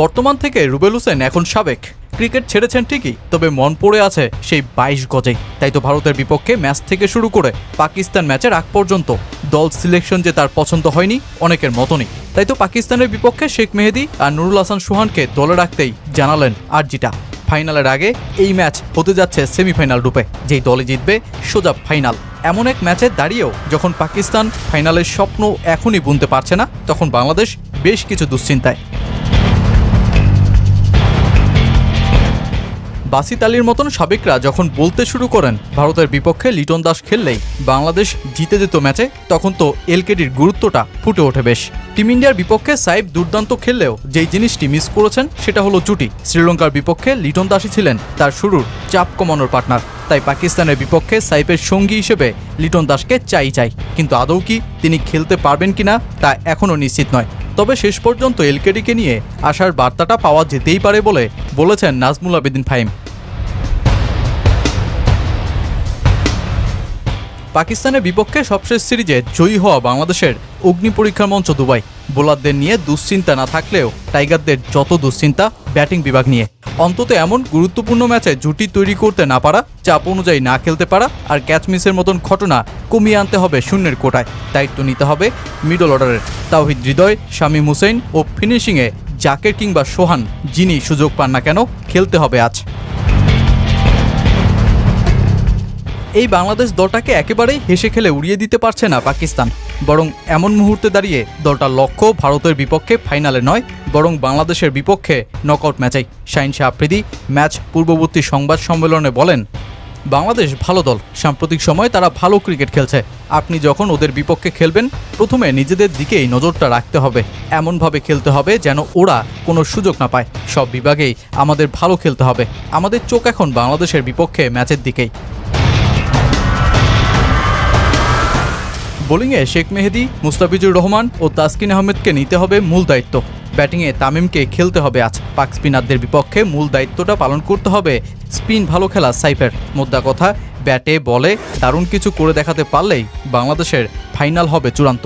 বর্তমান থেকে রুবেল হোসেন এখন সাবেক। ক্রিকেট ছেড়েছেন ঠিকই, তবে মন পড়ে আছে সেই বাইশ গজেই তাই তো ভারতের বিপক্ষে ম্যাচ থেকে শুরু করে পাকিস্তান ম্যাচের আগ পর্যন্ত দল সিলেকশন যে তার পছন্দ হয়নি, অনেকের মতনই। তাই তো পাকিস্তানের বিপক্ষে শেখ মেহেদি আর নুরুল হাসান সুহানকে দলে রাখতেই জানালেন আরজিটা। ফাইনালের আগে এই ম্যাচ হতে যাচ্ছে সেমিফাইনাল রূপে, যেই দলে জিতবে সোজা ফাইনাল। এমন এক ম্যাচে দাঁড়িয়েও যখন পাকিস্তান ফাইনালের স্বপ্ন এখনই বুনতে পারছে না, তখন বাংলাদেশ বেশ কিছু দুশ্চিন্তায়। বাসিত আলীর মতন সাবেকরা যখন বলতে শুরু করেন, ভারতের বিপক্ষে লিটন দাস খেললেই বাংলাদেশ জিতে যেত ম্যাচে, তখন তো এলকেডির গুরুত্বটা ফুটে ওঠে বেশ। টিম ইন্ডিয়ার বিপক্ষে সাইব দুর্দান্ত খেললেও যেই জিনিসটি মিস করেছেন, সেটা হলো জুটি। শ্রীলঙ্কার বিপক্ষে লিটন দাসই ছিলেন তার শুরুর চাপ কমানোর পার্টনার। তাই পাকিস্তানের বিপক্ষে সাইফের সঙ্গী হিসেবে লিটন দাসকে চাই চাই। কিন্তু আদৌ কি তিনি খেলতে পারবেন কিনা, তা এখনও নিশ্চিত নয়। তবে শেষ পর্যন্ত এলকেডিকে নিয়ে আসার বার্তাটা পাওয়া যেতেই পারে বলে বলেছেন নাজমুল আবেদিন ফাহিম। পাকিস্তানের বিপক্ষে সবশেষ সিরিজে জয়ী হওয়া বাংলাদেশের অগ্নি পরীক্ষার মঞ্চ দুবাই। বোলারদের নিয়ে দুশ্চিন্তা না থাকলেও টাইগারদের যত দুশ্চিন্তা, ব্যাটিং বিভাগ নিয়ে। অন্তত এমন গুরুত্বপূর্ণ ম্যাচে জুটি তৈরি করতে না পারা, চাপ অনুযায়ী না খেলতে পারা আর ক্যাচ মিসের মতন ঘটনা কমিয়ে আনতে হবে শূন্যের কোটায়। দায়িত্ব নিতে হবে মিডল অর্ডারের। তাওহিদ হৃদয়, শামীম হুসেন ও ফিনিশিংয়ে জাকের কিংবা সোহান, যিনি সুযোগ পান না কেন, খেলতে হবে আজ। এই বাংলাদেশ দলটাকে একেবারেই হেসে খেলে উড়িয়ে দিতে পারছে না পাকিস্তান। বরং এমন মুহূর্তে দাঁড়িয়ে দলটার লক্ষ্য ভারতের বিপক্ষে ফাইনালে নয়, বরং বাংলাদেশের বিপক্ষে নকআউট ম্যাচেই। শাহিন শাহ আফ্রিদি ম্যাচ পূর্ববর্তী সংবাদ সম্মেলনে বলেন, বাংলাদেশ ভালো দল। সাম্প্রতিক সময়ে তারা ভালো ক্রিকেট খেলছে। আপনি যখন ওদের বিপক্ষে খেলবেন, প্রথমে নিজেদের দিকেই নজরটা রাখতে হবে। এমনভাবে খেলতে হবে যেন ওরা কোনো সুযোগ না পায়। সব বিভাগেই আমাদের ভালো খেলতে হবে। আমাদের চোখ এখন বাংলাদেশের বিপক্ষে ম্যাচের দিকেই। বোলিংয়ে শেখ মেহেদি, মুস্তাফিজুর রহমান ও তাসকিন আহমেদকে নিতে হবে মূল দায়িত্ব। ব্যাটিংয়ে তামিমকে খেলতে হবে আজ। পাক স্পিনারদের বিপক্ষে মূল দায়িত্বটা পালন করতে হবে স্পিন ভালো খেলা সাইফের। মোদ্দা কথা, ব্যাটে, বলে দারুণ কিছু করে দেখাতে পারলেই বাংলাদেশের ফাইনাল হবে চূড়ান্ত।